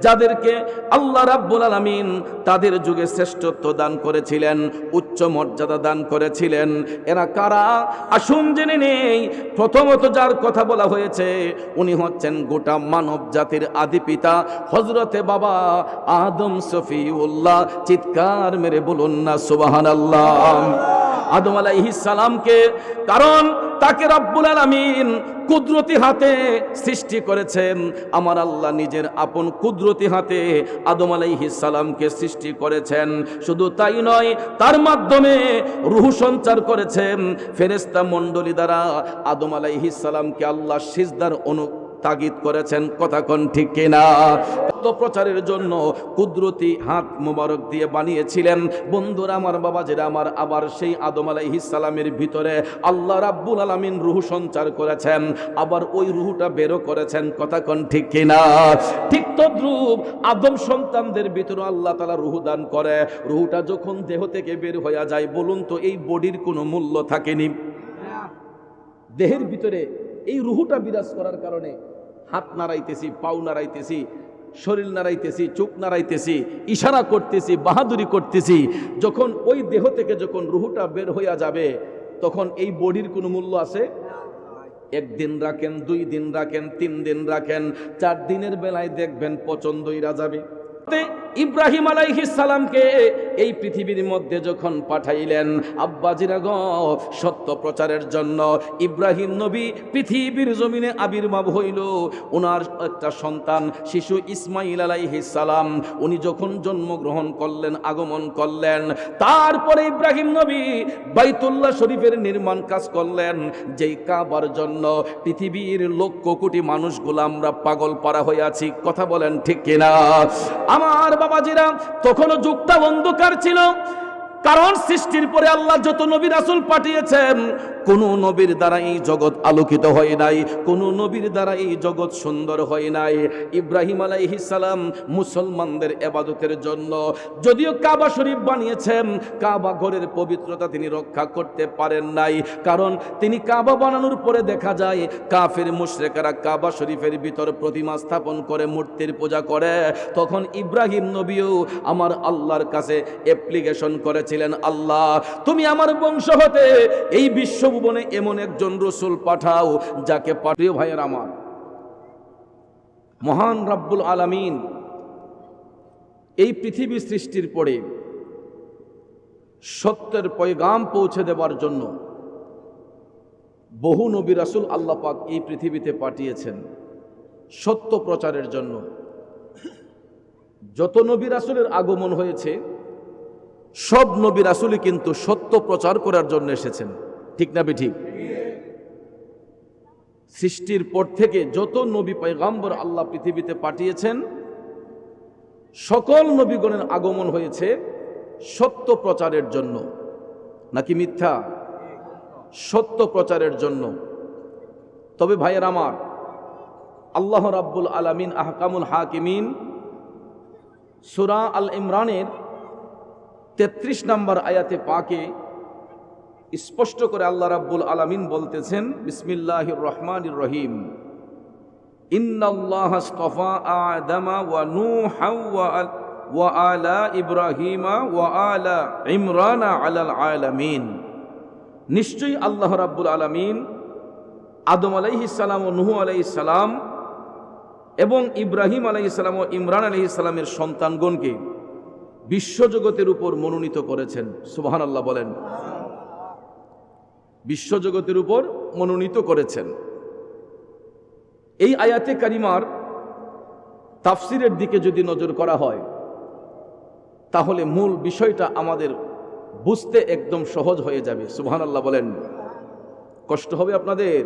যাদেরকে আল্লাহ রাব্বুল আলামিন তাদের যুগে শ্রেষ্ঠত্ব দান করেছিলেন, উচ্চ মর্যাদা দান করেছিলেন, এরা কারা? আসুন জেনে নেই। প্রথমত যার কথা বলা হয়েছে, উনি হচ্ছেন গোটা মানব জাতির আদি পিতা হজরতে বাবা আদম সফিউল্লাহ। চিৎকার মেরে বলুন না, সুবহানাল্লাহ। আদম সালামকে, কারণ তাকে রব্বুল আলামিন কুদরতি হাতে সৃষ্টি করেছেন। আমার আল্লাহ নিজের আপন কুদরতি হাতে আদম সালামকে সৃষ্টি করেছেন। শুধু তাই নয়, তার মাধ্যমে রুহু সঞ্চার করেছেন। ফেরেশতা মণ্ডলী দ্বারা আদম সালামকে আল্লাহ সিজদার অনু তাগিদ করেছেন, কথা ঠিক কিনা? প্রচারের জন্য কুদরতি হাত মুবারক দিয়ে বানিয়েছিলেন। বন্ধুরা, আমার বাবা যেটা আমার আবার সেই আদম সালামের ভিতরে আল্লাহ রাব্বুল আলামিন রুহু সঞ্চার করেছেন। আবার ওই রুহুটা বেরো করেছেন, কথা ঠিক কিনা? ঠিক তদ্রূপ আদম সন্তানদের ভিতরে আল্লাহ তালা রুহু দান করে। রুহুটা যখন দেহ থেকে বের হয়ে যায়, বলুন তো এই বডির কোনো মূল্য থাকেনি? দেহের ভিতরে এই রুহুটা বিরাজ করার কারণে হাত নাড়াইতেছি, পাও নাড়াইতেছি, শরীর নাড়াইতেছি, চোখ নাড়াইতেছি, ইশারা করতেছি, বাহাদুরি করতেছি। যখন ওই দেহ থেকে যখন রুহুটা বের হইয়া যাবে, তখন এই বডির কোনো মূল্য আছে? একদিন রাখেন, দুই দিন রাখেন, তিন দিন রাখেন, চার দিনের বেলায় দেখবেন পছন্দইরা যাবে। ইব্রাহিম আলাইহিস সালামকে এই পৃথিবীর মধ্যে যখন পাঠাইলেন আব্বাজিরা গ, সত্য প্রচারের জন্য ইব্রাহিম নবী পৃথিবীর জমিনে আবির্ভাব হইল। ওনার একটা সন্তান, শিশু ইসমাইল আলাইহিস সালাম, উনি যখন জন্মগ্রহণ করলেন, আগমন করলেন, তারপরে ইব্রাহিম নবী বাইতুল্লাহ শরীফের নির্মাণ কাজ করলেন। যেই কাবার জন্য পৃথিবীর লক্ষ কোটি মানুষগুলো আমরা পাগল পারা হয়ে আছি, কথা বলেন ঠিক কিনা? আমার বাবাজিরা তখনও যুক্তা অন্ধকার ছিল। কারণ সৃষ্টির পরে আল্লাহ যত নবী রাসুল পাঠিয়েছেন, কোন নবীর দ্বারা এই জগৎ আলোকিত হয় নাই, কোন নবীর দ্বারা এই জগৎ সুন্দর হয় নাই। ইব্রাহিম সালাম মুসলমানদের এবাদতের জন্য যদিও কাবা শরীফ বানিয়েছেন, কাবা ঘরের পবিত্রতা তিনি রক্ষা করতে পারেন নাই। কারণ তিনি কাবা বানানোর পরে দেখা যায়, কাফের মুশরেকারা কাবা শরীফের ভিতর প্রতিমা স্থাপন করে মূর্তির পূজা করে। তখন ইব্রাহিম নবীও আমার আল্লাহর কাছে অ্যাপ্লিকেশন করেছিলেন আল্লাহ, তুমি আমার বংশ হতে এই বিশ্বভুবনে এমন একজন রসুল পাঠাও যাকে পাঠিয়ে ভাইয়ের আমার, মহান রাব্বুল আলামিন এই পৃথিবী সৃষ্টির পরে সত্যের পয়গাম পৌঁছে দেবার জন্য বহু নবী রাসুল আল্লাহ পাক এই পৃথিবীতে পাঠিয়েছেন সত্য প্রচারের জন্য। যত নবী রাসুলের আগমন হয়েছে সব নবী রাসুলই কিন্তু সত্য প্রচার করার জন্য এসেছেন। ঠিক না ঠিক সৃষ্টির পর থেকে যত নবী পয়গাম্বর আল্লাহ পৃথিবীতে পাঠিয়েছেন, সকল নবীগণের আগমন হয়েছে সত্য প্রচারের জন্য। নাকি মিথ্যা? সত্য প্রচারের জন্য। তবে ভাইয়ের আমার, আল্লাহ রাব্বুল আলামিন আহকামুল হাকিমিন সুরা আল ইমরানের তেত্রিশ নম্বর আয়াতে পাকে স্পষ্ট করে আল্লাহ রাব্বুল আলামিন বলতেছেন, বিসমিল্লাহির রহমান রহিম। নিশ্চয়ই আল্লাহ রাব্বুল আলামিন আদম আলাইহিস সালাম ও নুহু আলাইহিস সালাম এবং ইব্রাহিম আলাইহিস সালাম ও ইমরান আলাইহিস সালামের সন্তানগণকে বিশ্বজগতের উপর মনোনীত করেছেন সুবহান আল্লাহ বলেন। বিশ্বজগতের উপর মনোনীত করেছেন। এই আয়াতে কারিমার তাফসিরের দিকে যদি নজর করা হয়, তাহলে মূল বিষয়টা আমাদের বুঝতে একদম সহজ হয়ে যাবে সুবহান আল্লাহ বলেন। কষ্ট হবে আপনাদের?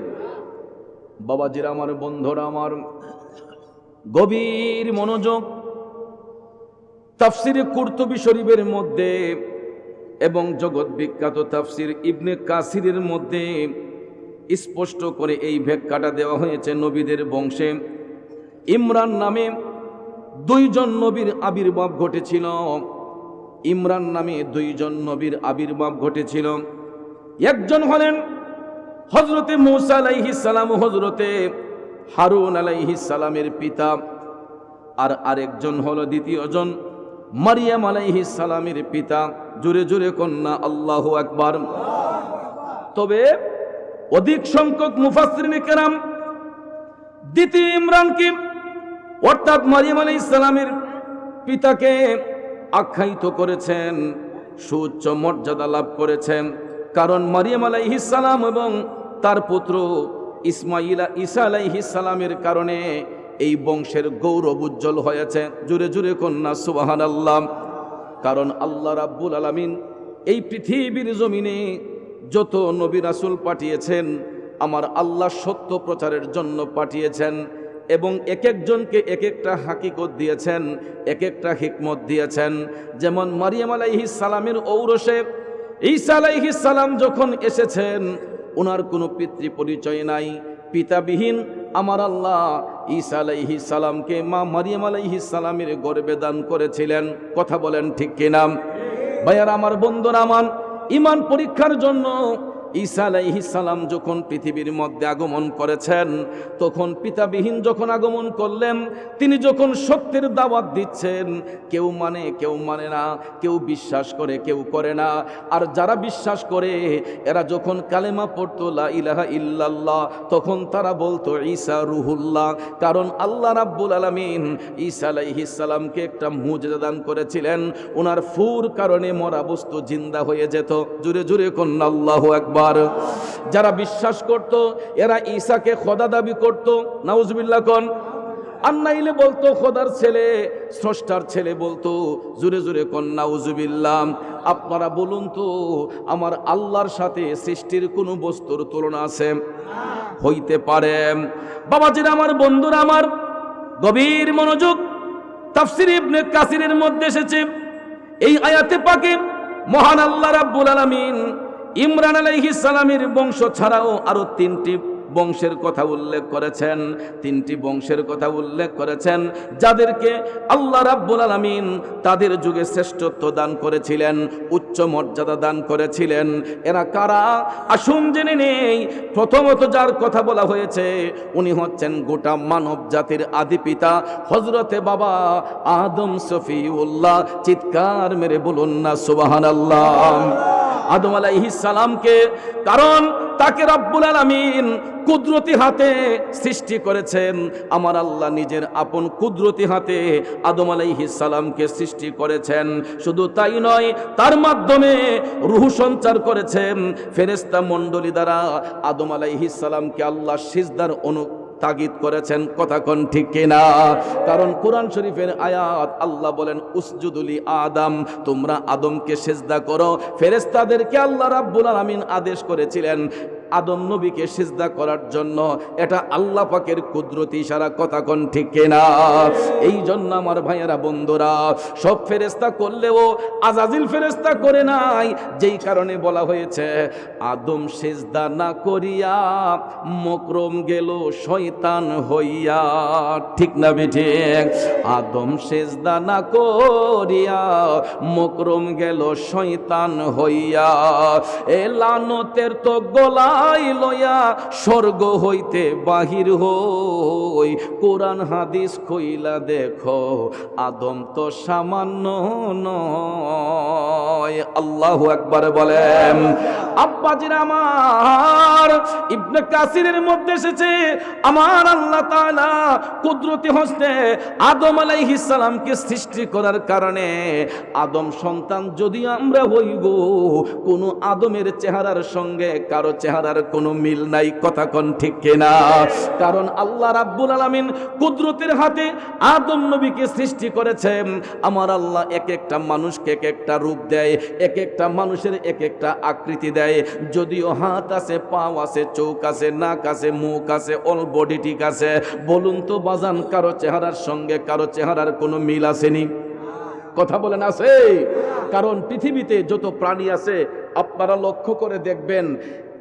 বাবাজিরা আমার, বন্ধুরা আমার, গভীর মনোযোগ তাফসিরে কুর্তুবি শরীফের মধ্যে এবং জগৎ বিখ্যাত তাফসির ইবনে কাসিরের মধ্যে স্পষ্ট করে এই ব্যাখ্যাটা দেওয়া হয়েছে নবীদের বংশে। ইমরান নামে দুইজন নবীর আবির্ভাব ঘটেছিল। ইমরান নামে দুইজন নবীর আবির্ভাব ঘটেছিল। একজন হলেন হজরতে মৌসা আলাইহিস সালাম হজরতে হারুন আলাইহিস সালামের পিতা। আর আরেকজন হলো দ্বিতীয়জন মারিয়াম আলাইহিস সালামের পিতা, জুরে জুরে কন্যা, আল্লাহ আকবার। তবে অধিক সংখ্যক মুফাসরিন কেরাম, দ্বিতীয় ইমরানকে অর্থাৎ মারিয়াম আলী ইসলামের পিতাকে আখ্যায়িত করেছেন, সুউচ্চ মর্যাদা লাভ করেছেন। কারণ মারিয়াম আলাইহিসালাম এবং তার পুত্র ইসমাইলা ঈসা আলাইহিসালামের কারণে এই বংশের গৌরব উজ্জ্বল হয়েছে। জুড়ে জুড়ে কন্যা সুবাহান আল্লাহ কারণ আল্লাহ রাব্বুল আলামিন এই পৃথিবীর জমিনে যত নবী রাসূল পাঠিয়েছেন, আমার আল্লাহ সত্য প্রচারের জন্য পাঠিয়েছেন এবং এক একজনকে এক একটা হাকিকত দিয়েছেন এক একটা হিকমত দিয়েছেন। যেমন মারিয়াম আলাইহিস সালামের ঔরসে ঈসা আলাইহিস সালাম যখন এসেছেন ওনার কোনো পিতৃ পরিচয় নাই। পিতাবিহীন আমার আল্লাহ ঈসা আলাইহি সালামকে মা মারিয়াম আলাইহি সালামের গর্বে দান করেছিলেন। কথা বলেন ঠিক কিনা? ভাইয়ার, আমার বন্ধুরা, আমার ইমান পরীক্ষার জন্য ঈসা সালাম যখন পৃথিবীর মধ্যে আগমন করেছেন, তখন পিতাবিহীন যখন আগমন করলেন, তিনি যখন সত্যের দাওয়াত দিচ্ছেন, কেউ মানে কেউ মানে না, কেউ বিশ্বাস করে, কেউ করে না। আর যারা বিশ্বাস করে, এরা যখন কালেমা পড়তো, লা ইলাহা ইল্লাল্লাহ, তখন তারা বলতো, ঈসা রুহুল্লাহ। কারণ আল্লাহ রাব্বুল আলামিন ঈসা সালামকে একটা মুজজা দান করেছিলেন। ওনার ফুর কারণে মরা বস্তু জিন্দা হয়ে যেত। জুড়ে জুরে কন্যা আল্লাহু আকবার যারা বিশ্বাস করত, এরা ঈসাকে খোদা দাবি করত। নাউজুবিল্লাহ কন, আন্নাইলে বলতো, খোদার ছেলে, স্রষ্টার ছেলে বলতো, জুরে জুরে কন্যা উজুবিল্লাম আপনারা বলুন তো, আমার আল্লাহর সাথে সৃষ্টির কোনো বস্তুর তুলনা আছে? হইতে পারে। বাবাজিরা আমার, বন্ধুরা আমার, গভীর মনোযোগ, তাফসির ইবনে কাসিরের মধ্যে এসেছে। এই আয়াতে পাকে মহান আল্লাহ রাব্বুল আলামিন ইমরান সালামের বংশ ছাড়াও আরও তিনটি বংশের কথা উল্লেখ করেছেন। তিনটি বংশের কথা উল্লেখ করেছেন, যাদেরকে আল্লাহ রাব্বুল আলামিন তাদের যুগে শ্রেষ্ঠত্ব দান করেছিলেন, উচ্চ মর্যাদা দান করেছিলেন। এরা কারা? আসুন জেনে নেই। প্রথমত যার কথা বলা হয়েছে, উনি হচ্ছেন গোটা মানব জাতির আদি পিতা হজরতে বাবা আদম সফিউল্লাহ। চিৎকার মেরে বলুন না, সুবহানাল্লাহ। আদম সালামকে, কারণ তাকে রব্বুল আলামিন কুদরতি হাতে সৃষ্টি করেছেন। আমার আল্লাহ নিজের আপন কুদরতি হাতে আদম সালামকে সৃষ্টি করেছেন। শুধু তাই নয়, তার মাধ্যমে রুহ সঞ্চার করেছেন। ফেরেশতা মণ্ডলী দ্বারা আদম সালামকে আল্লাহ সিজদার অনু তাগিদ করেছেন, কথা কোন ঠিক কিনা? কারণ কোরআন শরীফের আয়াত, আল্লাহ বলেন উসজুদুলি আদম তোমরা আদমকে সেজদা করো। ফেরেস্তাদেরকে আল্লাহ রাব্বুল আলামিন আদেশ করেছিলেন আদম নবীকে সিজদা করার জন্য, এটা আল্লাহ পাকের কুদরতি ইশারা, কথা কোন ঠিক কিনা? এই জন্য আমার ভাইয়েরা, বন্ধুরা, সব ফেরেশতা করলেও আজাজিল ফেরেশতা করে নাই। যেই কারণে বলা হয়েছে, আদম সিজদা না করিয়া মকরম গেল শয়তান হইয়া। ঠিক না বেঠিক আদম সেজদা না করিয়া মকরম গেল শয়তান হইয়া। এ লানতের তো গলাই লইয়া স্বর্গ হইতে বাহির হই। কোরআন হাদিস কইলা দেখো, আদম তো সামান্য নয়। আল্লাহু একবার বলেন আব্বাজির আমার, ইবনে কাসিরের মধ্যে এসেছে। আমার আল্লাহ তাআলা কুদরতি হস্তে আদম আলাইহিস সালামকে সৃষ্টি করার কারণে আদম সন্তান যদি আমরা হই গো, কোনো আদমের চেহারার সঙ্গে, কারও চেহারার কোনো মিল নাই, কথা কোন ঠিক কিনা? কারণ আল্লাহ রাব্বুল আলামিন কুদরতের হাতে আদম নবীকে সৃষ্টি করেছেন। আমার আল্লাহ এক একটা মানুষকে এক একটা রূপ দেয়, এক একটা মানুষের এক একটা আকৃতি দেয়। যদিও হাত আছে, পাও আছে, চোখ আছে, নাক আছে, মুখ আছে, অল বডি ঠিক আছে। বলুন তো বাজান, কারও চেহারার সঙ্গে কারও চেহারার কোনো মিল আসেনি? কথা বলেন আছে? কারণ পৃথিবীতে যত প্রাণী আছে, আপনারা লক্ষ্য করে দেখবেন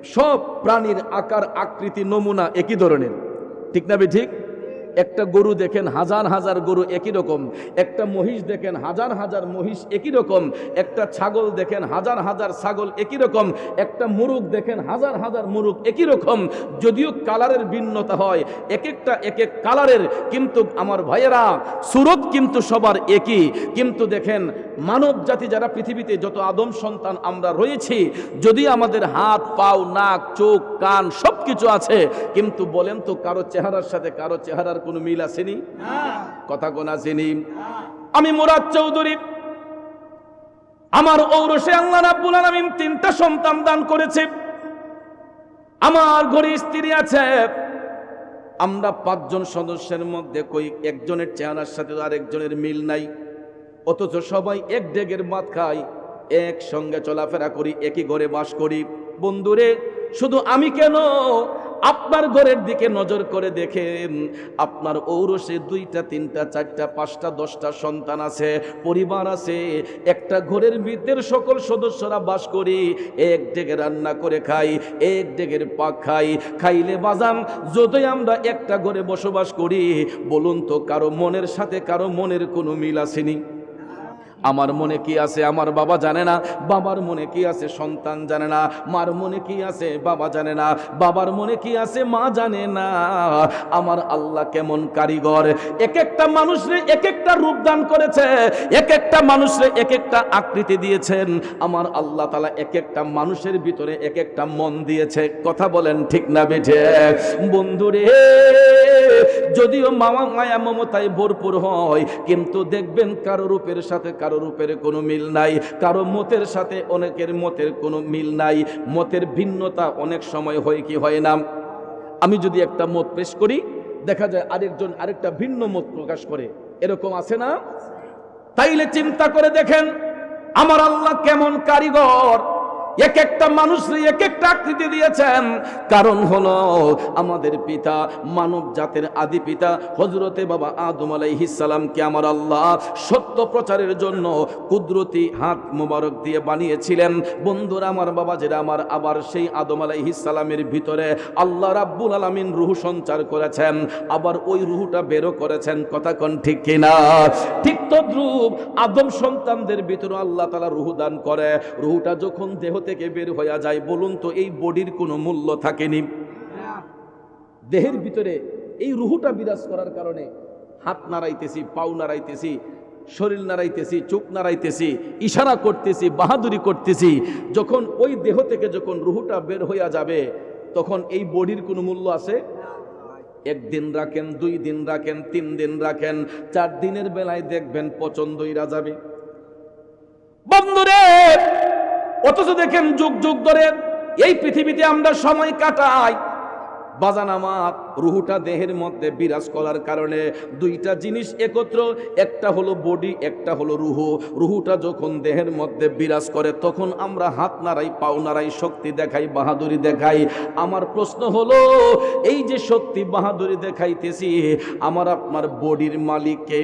সব প্রাণীর আকার আকৃতি নমুনা একই ধরনের। ঠিক না ঠিক একটা গরু দেখেন হাজার হাজার গরু একই রকম। একটা মহিষ দেখেন হাজার হাজার মহিষ একই রকম। একটা ছাগল দেখেন হাজার হাজার ছাগল একই রকম। একটা মুরুগ দেখেন হাজার হাজার মুরুগ একই রকম। যদিও কালারের ভিন্নতা হয় এক একটা এক এক কালারের। কিন্তু আমার ভাইয়েরা, সুরত কিন্তু সবার একই। কিন্তু দেখেন মানব জাতি যারা পৃথিবীতে যত আদম সন্তান আমরা রয়েছি, যদি আমাদের হাত, পাও, নাক, চোখ, কান সব কিছু আছে, কিন্তু বলেন তো কারও চেহারার সাথে কারও চেহারার কোনো মিল আসেনি? কথা কোন আসেনি? আমি মুরাদ চৌধুরী। আমার ঔরসে আল্লাহ রাব্বুল আলামিন তিনটা সন্তান দান করেছে। আমার ঘরে স্ত্রী আছে। আমরা পাঁচজন সদস্যের মধ্যে কই একজনের চেহারার সাথে আরেকজনের মিল নাই। অথচ সবাই এক ডেগের ভাত খাই একসঙ্গে চলাফেরা করি একই ঘরে বাস করি। বন্ধুরে শুধু আমি কেন? আপনার ঘরের দিকে নজর করে দেখেন, আপনার ঔরসে দুইটা, তিনটা, চারটা, পাঁচটা, দশটা সন্তান আছে, পরিবার আছে। একটা ঘরের ভিতরে সকল সদস্যরা বাস করি, এক ডেগে রান্না করে খাই, এক ডেগের পাক খাই। খাইলে বাজান, যতই আমরা একটা ঘরে বসবাস করি, বলুন তো কারও মনের সাথে, কারও মনের কোনো মিল আসেনি। আমার মনে কি আছে আমার বাবা জানে না, বাবার মনে কি আছে সন্তান জানে না, মার মনে কি আছে বাবা জানে না, বাবার মনে কি আছে মা জানে না। আমার আল্লাহ কেমন কারিগর? এক একটা মানুষরে এক একটা রূপ দান করেছে এক একটা মানুষরে এক একটা আকৃতি দিয়েছেন। আমার আল্লাহ তালা এক একটা মানুষের ভিতরে এক একটা মন দিয়েছে। কথা বলেন ঠিক না বেঠে? বন্ধুরে, যদিও মামা মায়া মমতায় ভরপুর হয়, কিন্তু দেখবেন কারও রূপের সাথে কারও রূপের কোনো মিল নাই। কারও মতের সাথে অনেকের মতের কোনো মিল নাই। মতের ভিন্নতা অনেক সময় হয় কি হয় না? আমি যদি একটা মত পেশ করি, দেখা যায় আরেকজন আরেকটা ভিন্ন মত প্রকাশ করে। এরকম আছে না? তাইলে চিন্তা করে দেখেন, আমার আল্লাহ কেমন কারিগর? এক একটা মানুষরে এক একটা আকৃতি দিয়েছেন। কারণ হলো আমাদের পিতা মানব জাতের আদি পিতা হজরতে বাবা আদম আলাইহিসালামকে আমার আল্লাহ সত্য প্রচারের জন্য কুদরতি হাত মুবারক দিয়ে বানিয়েছিলেন। বন্ধুরা আমার বাবা যেটা আমার আবার সেই আদম আলাইহিসালামের ভিতরে আল্লাহ রাব্বুল আলামিন রুহু সঞ্চার করেছেন। আবার ওই রুহুটা বেরো করেছেন। কথা কন ঠিক কিনা? ঠিক তদ্রুপ আদম সন্তানদের ভিতরে আল্লাহ তালা রুহু দান করে। রুহুটা যখন দেহ থেকে বের হয়ে যায়, বলুন তো এই বডির কোনো মূল্য থাকেনি। দেহের ভিতরে এই রুহুটা বিরাজ করার কারণে হাত নাড়াইতেছি, পাও নাড়াইতেছি, শরীর নাড়াইতেছি, চোখ নাড়াইতেছি, ইশারা করতেছি, বাহাদুরি করতেছি। যখন ওই দেহ থেকে যখন রুহুটা বের হইয়া যাবে, তখন এই বডির কোনো মূল্য আছে? একদিন রাখেন, দুই দিন রাখেন, তিন দিন রাখেন, চার দিনের বেলায় দেখবেন পছন্দইরা যাবে। বন্ধুরে! অথচ দেখেন যুগ যুগ ধরে এই পৃথিবীতে আমরা সময় কাটাই। বাজান আমার, রুহুটা দেহের মধ্যে বিরাজ করার কারণে দুইটা জিনিস একত্র, একটা হলো বডি একটা হলো রুহু। রুহুটা যখন দেহের মধ্যে বিরাজ করে, তখন আমরা হাত নাড়াই, পাও নাড়াই, শক্তি দেখাই, বাহাদুরি দেখাই। আমার প্রশ্ন হলো, এই যে শক্তি বাহাদুরি দেখাইতেছি, আমার আপনার বডির মালিককে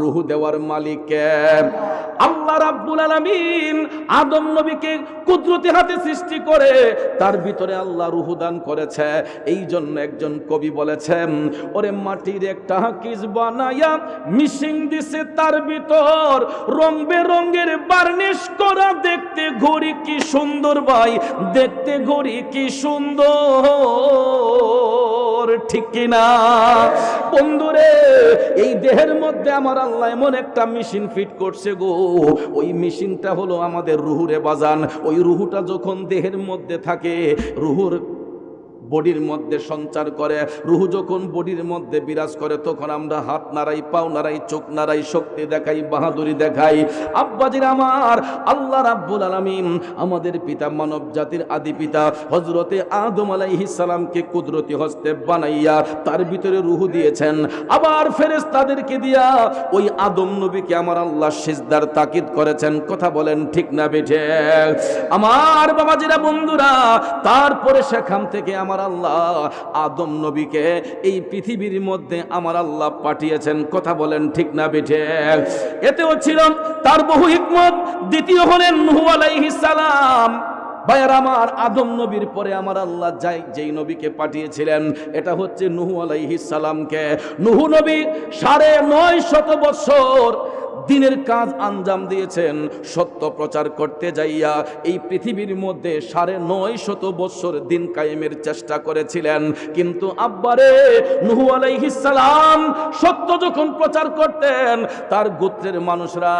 রুহু দেওয়ার মালিককে আল্লাহ রাব্বুল আলামিন আদম নবীকে কুদরতি হাতে সৃষ্টি করে তার ভিতরে আল্লাহ রুহু দান করেছে। এই জন্য একজন কবি বলেছেন, ওরে মাটির একটা হাকিজ বানায়া মিশিং দিছে তার ভিতর। রং বেরঙের বার্নিশ করা দেখতে ঘড়ি কি সুন্দর ভাই, দেখতে ঘড়ি কি সুন্দর। ঠিক কিনা? বন্ধুরে, এই দেহের মধ্যে আমার আল্লাহ এমন একটা মেশিন ফিট করছে গো। ওই মেশিনটা হলো আমাদের রুহুরে বাজান। ওই রুহুটা যখন দেহের মধ্যে থাকে, রুহুর বডির মধ্যে সঞ্চার করে, রুহু যখন বডির মধ্যে বিরাজ করে, তখন আমরা হাত নাড়াই, পাও নাড়াই, চোখ নাড়াই, শক্তি দেখাই, বাহাদুরি দেখাই। আব্বাজির আমার, আল্লাহ রাব্বুল আলামিন আমাদের পিতা, মানব জাতির আদি পিতা হজরতে আদম সালামকে কুদরতি হস্তে বানাইয়া তার ভিতরে রুহু দিয়েছেন। আবার ফেরেস তাদেরকে দিয়া ওই আদম নবীকে আমার আল্লাহ সিজদার তাকিদ করেছেন। কথা বলেন ঠিক না বেঠে? আমার বাবাজিরা বন্ধুরা, তারপরে সেখান থেকে আমার আল্লাহ, আদম নবীকে এই পৃথিবীর মধ্যে আমার আল্লাহ পাঠিয়েছেন। কথা বলেন ঠিক না বেঠে? এতেও ছিল তার বহু হিকমত। দ্বিতীয় হলেন নুহু আলাইহিস সালাম। বায়ার আমার আদম নবীর পরে আমার আল্লাহ যাই, যেই নবীকে পাঠিয়েছিলেন, এটা হচ্ছে নুহু আলাইহিস সালামকে। নুহু নবী সাড়ে নয় শত বৎসর দিনের কাজ আঞ্জাম দিয়েছেন, সত্য প্রচার করতে যাইয়া এই পৃথিবীর মধ্যে সাড়ে নয় শত বৎসর দিন কায়েমের চেষ্টা করেছিলেন। কিন্তু আব্বারে নুহু আলাইহিস সালাম সত্য যখন প্রচার করতেন, তার গোত্রের মানুষরা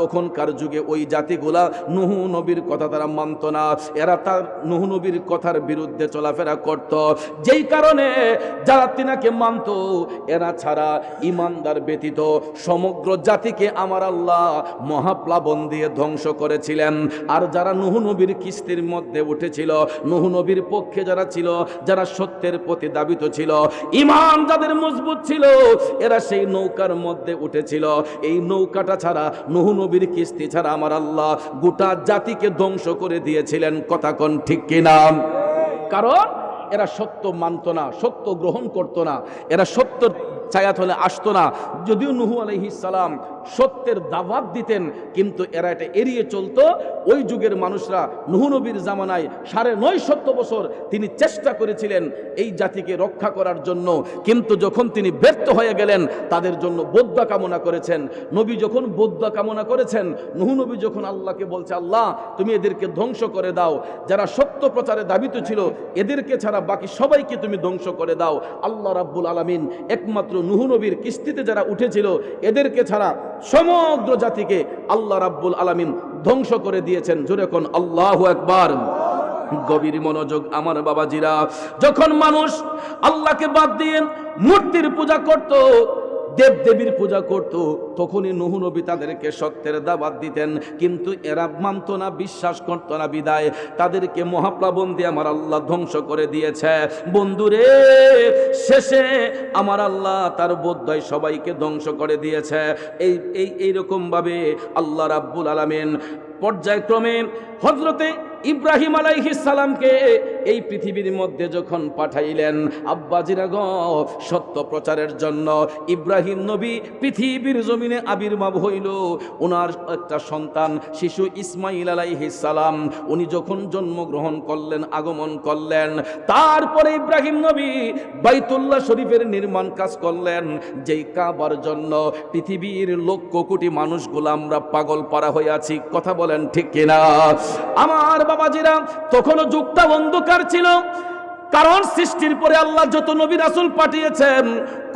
তখনকার যুগে ওই জাতিগুলা নুহু নবীর কথা তারা মানত না। এরা তার নুহু নবীর কথার বিরুদ্ধে চলাফেরা করত। যেই কারণে যারা তিনাকে মানত, এরা ছাড়া ইমানদার ব্যতীত সমগ্র জাতিকে আমার আল্লাহ মহাপ্লাবন দিয়ে ধ্বংস করেছিলেন। আর যারা নুহু নবীর কিস্তির মধ্যে উঠেছিল, নুহু নবীর পক্ষে যারা ছিল, যারা সত্যের প্রতি দাবিত ছিল ইমান যাদের মজবুত ছিল, এরা সেই নৌকার মধ্যে উঠেছিল। এই নৌকাটা ছাড়া, নুহু নবীর কিস্তি ছাড়া আমার আল্লাহ গোটা জাতিকে ধ্বংস করে দিয়েছিলেন। কথা ঠিক কিনা? কারণ এরা সত্য মানত না, সত্য গ্রহণ করতো না। এরা সত্য ছায়াত হলে আসতো না। যদিও নুহু আলহিস সালাম সত্যের দাবাত দিতেন, কিন্তু এরা এটা এড়িয়ে চলতো। ওই যুগের মানুষরা নুহু নবীর জামানায় সাড়ে নয় সত্য বছর তিনি চেষ্টা করেছিলেন এই জাতিকে রক্ষা করার জন্য, কিন্তু যখন তিনি ব্যর্থ হয়ে গেলেন, তাদের জন্য বদ্যা কামনা করেছেন। নবী যখন বদ্যা কামনা করেছেন, নুহু নবী যখন আল্লাহকে বলছে, আল্লাহ, তুমি এদেরকে ধ্বংস করে দাও। যারা সত্য প্রচারে দাবিত ছিল, এদেরকে ছাড়া বাকি সবাইকে তুমি ধ্বংস করে দাও। আল্লাহ রাব্বুল আলামিন একমাত্র নুহু নবীর কিস্তিতে যারা উঠেছিল, এদেরকে ছাড়া সমগ্র জাতিকে আল্লাহ রাব্বুল আলামিন ধ্বংস করে দিয়েছেন। জোরে কোন আল্লাহ একবার গভীর মনোযোগ আমার বাবাজিরা, যখন মানুষ আল্লাহকে বাদ দিয়ে মূর্তির পূজা করত দেব দেবীর পূজা করত, তখনই নুহু নবী তাদেরকে সত্যের দাবাত দিতেন। কিন্তু এরা মানত না, বিশ্বাস করত না বিদায়। তাদেরকে মহাপ্লাবন দিয়ে আমার আল্লাহ ধ্বংস করে দিয়েছে। বন্ধুরে, শেষে আমার আল্লাহ তার বোধয় সবাইকে ধ্বংস করে দিয়েছে। এই এই, এইরকমভাবে আল্লাহ রাব্বুল আলামিন পর্যায়ক্রমে হজরতে ইব্রাহিম সালামকে এই পৃথিবীর মধ্যে যখন পাঠাইলেন আব্বাজিরা গ, সত্য প্রচারের জন্য ইব্রাহিম নবী পৃথিবীর জমিনে আবির্ভাব হইল। ওনার একটা সন্তান, শিশু ইসমাইল সালাম, উনি যখন জন্মগ্রহণ করলেন, আগমন করলেন, তারপরে ইব্রাহিম নবী বাইতুল্লাহ শরীফের নির্মাণ কাজ করলেন। যেই কাবার জন্য পৃথিবীর লক্ষ কোটি মানুষগুলো আমরা পাগল পারা হয়ে আছি, কথা বলেন ঠিক কিনা? আমার বাবাজিরা তখনও যুগটা অন্ধকার ছিল। কারণ সৃষ্টির পরে আল্লাহ যত নবী রাসূল পাঠিয়েছেন,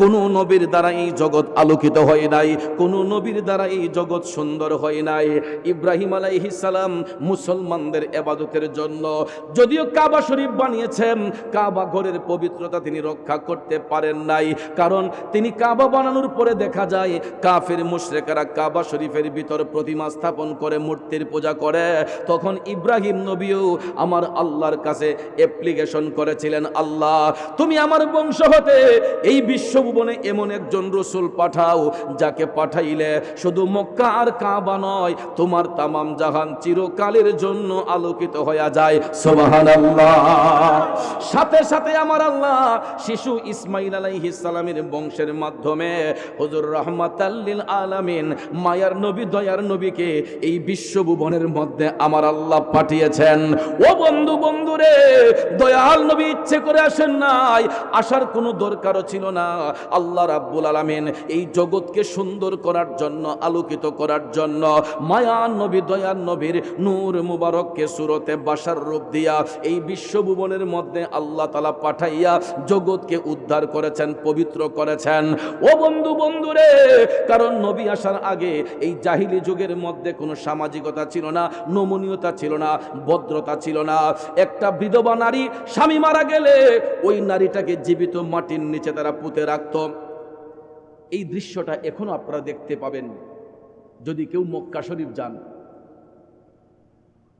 কোন নবীর দ্বারা এই জগৎ আলোকিত হয় নাই, কোন নবীর দ্বারা এই জগৎ সুন্দর হয় নাই। ইব্রাহিম সালাম মুসলমানদের এবাদতের জন্য যদিও কাবা শরীফ বানিয়েছেন, কাবা ঘরের পবিত্রতা তিনি রক্ষা করতে পারেন নাই। কারণ তিনি কাবা বানানোর পরে দেখা যায়, কাফের মুশরেকারা কাবা শরীফের ভিতর প্রতিমা স্থাপন করে মূর্তির পূজা করে। তখন ইব্রাহিম নবীও আমার আল্লাহর কাছে অ্যাপ্লিকেশন করেছিলেন আল্লাহ, তুমি আমার বংশ হতে এই বিশ্বভুবনে এমন একজন রসুল পাঠাও যাকে পাঠাইলে শুধু মক্কা আর কাবা নয়, তোমার তামাম জাহান চিরকালের জন্য আলোকিত হয়ে যায়। সুবহানাল্লাহ। সাথে সাথে আমার আল্লাহ শিশু ইসমাইল আলাইহিস সালামের বংশের মাধ্যমে হুজুর রহমাতাল্লিল আলামিন মায়ার নবী, দয়ার নবীকে এই বিশ্বভুবনের মধ্যে আমার আল্লাহ পাঠিয়েছেন। ও বন্ধু, বন্ধুরে, দয়াল নবী ইচ্ছে করে আসেন নাই। আসার কোনো দরকারও ছিল না। আল্লাহ রাব্বুল আলামিন এই জগৎকে সুন্দর করার জন্য, আলোকিত করার জন্য মায়ার নবী দয়ার নবীর নূর মুবারককে সুরতে বাসার রূপ দিয়া এই বিশ্বভুবনের মধ্যে আল্লাহ তালা পাঠাইয়া জগৎকে উদ্ধার করেছেন, পবিত্র করেছেন। ও বন্ধু, বন্ধুরে, কারণ নবী আসার আগে এই জাহিলি যুগের মধ্যে কোনো সামাজিকতা ছিল না, নমনীয়তা ছিল না, ভদ্রতা ছিল না। একটা বিধবা নারী স্বামী মারা গেলে ওই নারীটাকে জীবিত মাটির নিচে তারা পুঁতে রাখত। এই দৃশ্যটা এখনও আপনারা দেখতে পাবেন। যদি কেউ মক্কা শরীফ যান,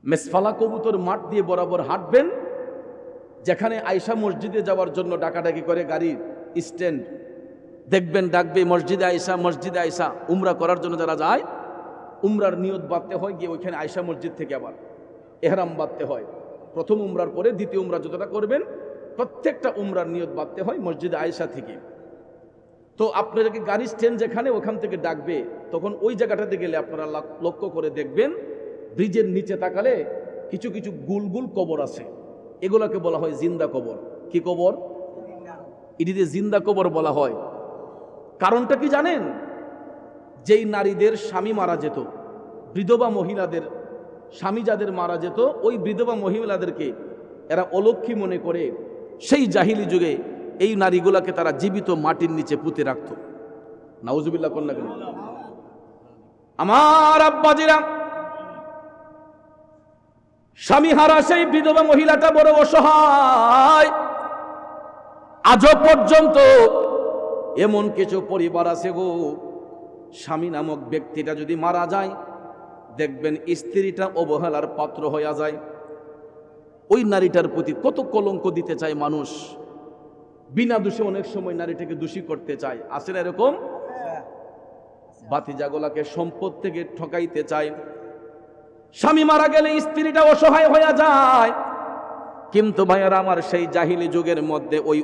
মেসফালা কবুতর মাঠ দিয়ে বরাবর হাঁটবেন, যেখানে আয়সা মসজিদে যাওয়ার জন্য ডাকাডাকি করে গাড়ির স্ট্যান্ড, দেখবেন, ডাকবে, মসজিদে আয়সা মসজিদে আয়সা উমরা করার জন্য যারা যায়, উমরার নিয়ত বাঁধতে হয়, গিয়ে ওইখানে আয়সা মসজিদ থেকে আবার এহরাম বাঁধতে হয়। প্রথম উমরার পরে দ্বিতীয় উমরা যতটা করবেন, প্রত্যেকটা উমরার নিয়ত বাঁধতে হয় মসজিদে আয়সা থেকে। তো আপনাদেরকে গাড়ি স্ট্যান্ড যেখানে ওখান থেকে ডাকবে, তখন ওই জায়গাটাতে গেলে আপনারা লক্ষ্য করে দেখবেন, ব্রিজের নিচে তাকালে কিছু কিছু গুল গুল কবর আছে। এগুলাকে বলা হয় জিন্দা কবর। কি কবর? এটিতে জিন্দা কবর বলা হয়। কারণটা কি জানেন? যেই নারীদের স্বামী মারা যেত, বিধবা মহিলাদের স্বামী যাদের মারা যেত, ওই বিধবা মহিলাদেরকে এরা অলক্ষী মনে করে সেই জাহিলি যুগে এই নারীগুলাকে তারা জীবিত মাটির নিচে পুঁতে রাখত। নাউজুবিল্লাহ কন্যা কেন আমার আব্বাজিরা স্বামী হারা সেই বিধবা মহিলাটা বড় অসহায়। আজও পর্যন্ত এমন কিছু পরিবার আছে গো। স্বামী নামক ব্যক্তিটা যদি মারা যায় দেখবেন স্ত্রীটা অবহেলার পাত্র হইয়া যায়। ওই নারীটার প্রতি কত কলঙ্ক দিতে চায় মানুষ। বিনা দোষে অনেক সময় নারীটাকে দোষী করতে চায়। আছে না এরকম? বাতিজাগোলাকে সম্পদ থেকে ঠকাইতে চায়। স্বামী মারা গেলে স্ত্রীটা অসহায় হয়ে যায়। কিন্তু ভাইয়ারা, আমার সেই জাহিলি যুগের মধ্যে ওই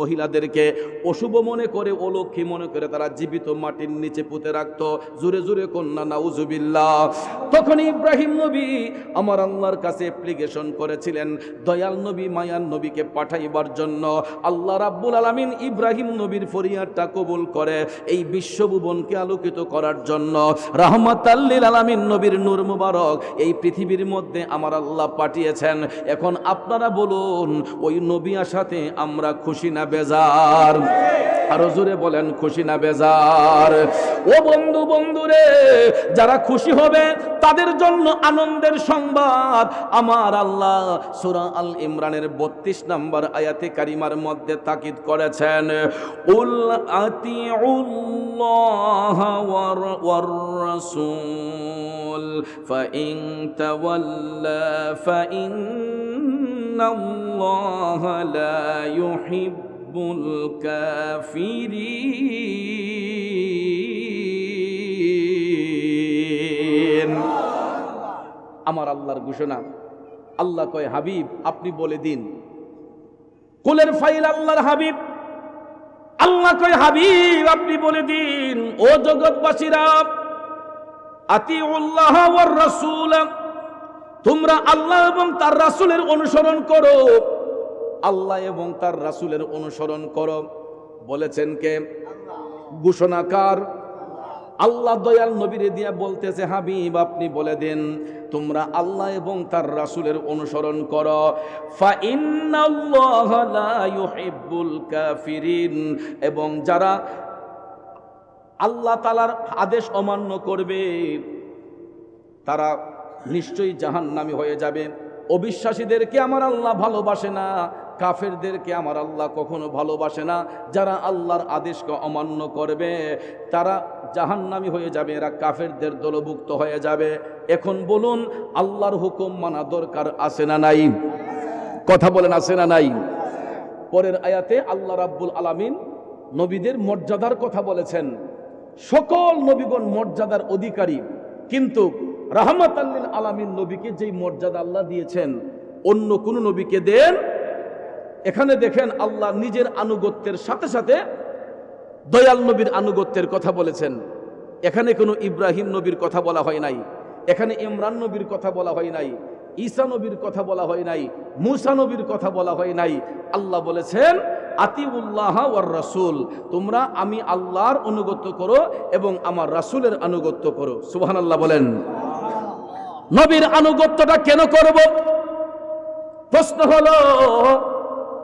মহিলাদেরকে অশুভ মনে করে, অলক্ষী মনে করে তারা জীবিত মাটির নিচে পুঁতে রাখতো। জুরে জুরে কন্যা, নাউজুবিল্লাহ। তখন ইব্রাহিম নবী আমার আল্লাহর কাছে অ্যাপ্লিকেশন করেছিলেন, দয়াল নবী মায়ান নবীকে পাঠাইবার জন্য। আল্লাহ রাব্বুল আলামিন ইব্রাহিম নবীর ফরিয়াদটা কবুল করে এই বিশ্বভুবনকে আলোকিত করার জন্য। রহমত আল্লিল আলামিন নবীর নূর মুবারক এই পৃথিবীর মধ্যে আমার আল্লাহ পাঠিয়েছেন। এখন আপনারা বলুন ওই নবী আসাতে আমরা খুশি না বেজার? আরও জোরে বলেন, খুশি না বেজার? ও বন্ধু, বন্ধুরে, যারা খুশি হবে, তাদের জন্য আনন্দের সংবাদ। আমার আল্লাহ সূরা আল ইমরানের বত্রিশ নম্বর আয়াতে কারিমার মধ্যে তাকিদ করেছেন, উল ওয়ার ওয়ার রাসূল ফাইন তাওয়াল্লা ফাইন্নাল্লাহ লা ইউহিব্বুল কাফিরিন। আমার আল্লাহর ঘোষণা। আল্লাহ কয়, হাবিব, আপনি বলে দিন। কুলের ফাইল আল্লাহর হাবিব। আল্লাহ কয়, হাবিব, আপনি বলে দিন। ও জগৎবাসীরা, আতিউল্লাহ ওয়ার রাসূল। তোমরা আল্লাহ এবং তার রাসূলের অনুসরণ করো। আল্লাহ এবং তার রাসূলের অনুসরণ করো। বলেছেন কে? ঘোষণাকার আল্লাহ দয়াল নবীরে দিয়া বলতেছে, হাবিব, আপনি বলে দেন, তোমরা আল্লাহ এবং তার রাসূলের অনুসরণ করো। কাফিরিন। এবং যারা আল্লাহ তালার আদেশ অমান্য করবে, তারা নিশ্চয়ই জাহান্নামী হয়ে যাবে। অবিশ্বাসীদেরকে আমার আল্লাহ ভালোবাসে না। কাফেরদেরকে আমার আল্লাহ কখনো ভালোবাসে না। যারা আল্লাহর আদেশকে অমান্য করবে, তারা জাহান্নামী হয়ে যাবে, এরা কাফেরদের দলভুক্ত হয়ে যাবে। এখন বলুন, আল্লাহর হুকুম মানা দরকার আছে না নাই? কথা বলেন, আছে না নাই? পরের আয়াতে আল্লাহ রাব্বুল আলামিন নবীদের মর্যাদার কথা বলেছেন। সকল নবীগণ মর্যাদার অধিকারী, কিন্তু রাহমাত আল্লিল আলামিন নবীকে যেই মর্যাদা আল্লাহ দিয়েছেন, অন্য কোন নবীকে দেন এখানে দেখেন আল্লাহ নিজের আনুগত্যের সাথে সাথে দয়াল নবীর আনুগত্যের কথা বলেছেন। এখানে কোনো ইব্রাহিম নবীর কথা বলা হয় নাই, এখানে ইমরান নবীর কথা বলা হয় নাই, ঈসা নবীর কথা বলা হয় নাই, মুসা নবীর কথা বলা হয় নাই। আল্লাহ বলেছেন, আতিউল্লাহ ওয়ার রাসূল তোমরা আমি আল্লাহর অনুগত্য করো এবং আমার রাসূলের আনুগত্য করো। সুবহানাল্লাহ বলেন। নবীর আনুগত্যটা কেন করব? প্রশ্ন হলো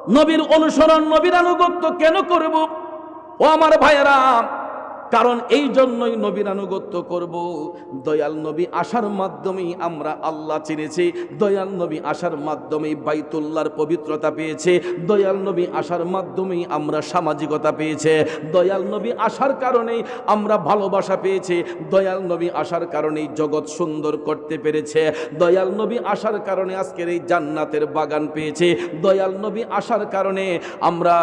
নবীর অনুসরণ নবীর আনুগত্য কেন করব? ও আমার ভাইয়েরা কারণ এই জন্যই নবীর আনুগত্য করব। দয়াল নবী আসার মাধ্যমেই আমরা আল্লাহ চিনেছি। দয়াল নবী আসার মাধ্যমেই বাইতুল্লার পবিত্রতা পেয়েছে। দয়াল নবী আসার মাধ্যমেই আমরা সামাজিকতা পেয়েছে। দয়াল নবী আসার কারণেই আমরা ভালোবাসা পেয়েছি। দয়াল নবী আসার কারণেই জগৎ সুন্দর করতে পেরেছে। দয়াল নবী আসার কারণে আজকের এই জান্নাতের বাগান পেয়েছে। দয়াল নবী আসার কারণে আমরা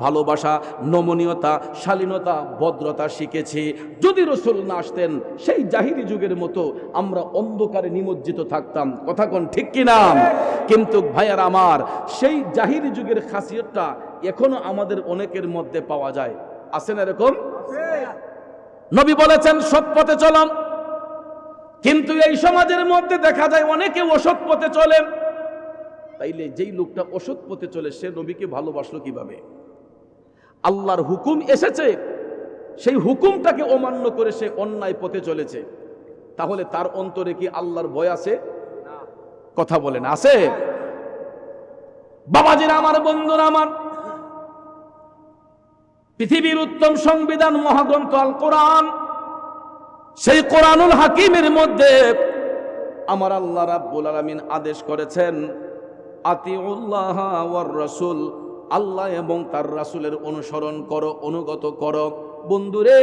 ভালোবাসা, নমনীয়তা, শালীনতা, ভদ্রতা শিখেছি। যদি রসুল না আসতেন, সেই জাহিরি যুগের মতো আমরা অন্ধকারে নিমজ্জিত থাকতাম। কথা কোন ঠিক কিনা? কিন্তু ভাইয়ার আমার, সেই জাহিরি যুগের খাসিয়তটা এখনও আমাদের অনেকের মধ্যে পাওয়া যায়। আছে না এরকম? নবী বলেছেন, সৎ পথে চলাম। কিন্তু এই সমাজের মধ্যে দেখা যায় অনেকে ওষুধ পথে চলে। তাইলে যেই লোকটা অসৎ পথে চলে, সে নবীকে ভালোবাসলো কীভাবে? আল্লাহর হুকুম এসেছে। সেই হুকুমটাকে অমান্য করে সে অন্যায় পথে চলেছে। তাহলে তার অন্তরে কি আল্লাহর ভয় আছে? কথা বলেন আছে? বাবাজিরা আমার, বন্ধুরা আমার, পৃথিবীর উত্তম সংবিধান মহাগ্রন্থ আল কোরআন, সেই কোরআনুল হাকিমের মধ্যে আমার আল্লাহ রাব্বুল আলামিন আদেশ করেছেন, আতিউল্লাহ ওয়ার রাসূল, আল্লাহ এবং তার রাসূলের অনুসরণ করো, অনুগত করো। বন্ধুরে,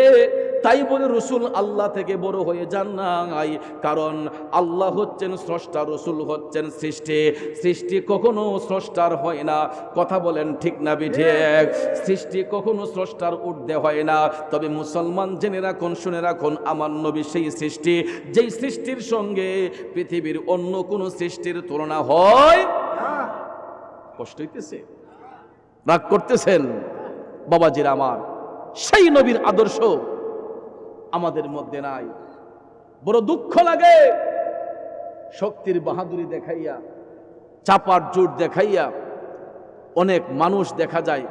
তাই বলে রসুল আল্লাহ থেকে বড় হয়ে যান নাই। কারণ আল্লাহ হচ্ছেন স্রষ্টা, রসুল হচ্ছেন সৃষ্টি। সৃষ্টি কখনো স্রষ্টার হয় না। কথা বলেন ঠিক না বিঠেক সৃষ্টি কখনো স্রষ্টার ঊর্ধ্বে হয় না। তবে মুসলমান জেনে রাখুন, শুনে রাখুন, আমার নবী সেই সৃষ্টি। যেই সৃষ্টির সঙ্গে পৃথিবীর অন্য কোনো সৃষ্টির তুলনা হয় কষ্ট হইতেছে। রাগ করতেছেন, বাবাজির আমার। সেই নবীর আদর্শ আমাদের মধ্যে নাই। বড় দুঃখ লাগে। শক্তির বাহাদুরি দেখাইয়া চাপার জোর দেখাইয়া অনেক মানুষ দেখা যায়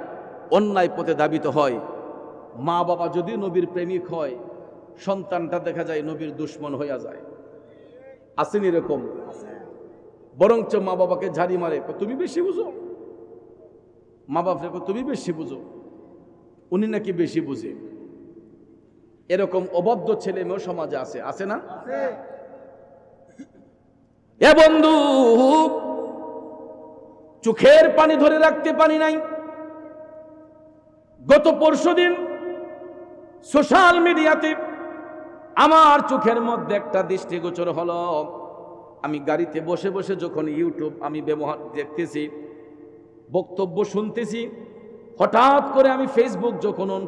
অন্যায় পথে দাবিত হয়। মা বাবা যদি নবীর প্রেমিক হয় সন্তানটা দেখা যায় নবীর দুশ্মন হইয়া যায়। আসেনি এরকম? বরঞ্চ মা বাবাকে ঝাড়ি মারে। তুমি বেশি বুঝো? মা কয়, তুমি বেশি বুঝো। উনি নাকি বেশি বুঝে। এরকম অবদ্ধ ছেলে মেয়েও সমাজে আছে আছে না? এ বন্ধু চোখের পানি ধরে রাখতে পানি নাই। গত পরশুদিন সোশ্যাল মিডিয়াতে আমার চোখের মধ্যে একটা দৃষ্টিগোচর হলো। আমি গাড়িতে বসে বসে যখন ইউটিউব আমি ব্যবহার দেখতেছি বক্তব্য শুনতেছি হঠাৎ করে আমি ফেসবুক যখন অন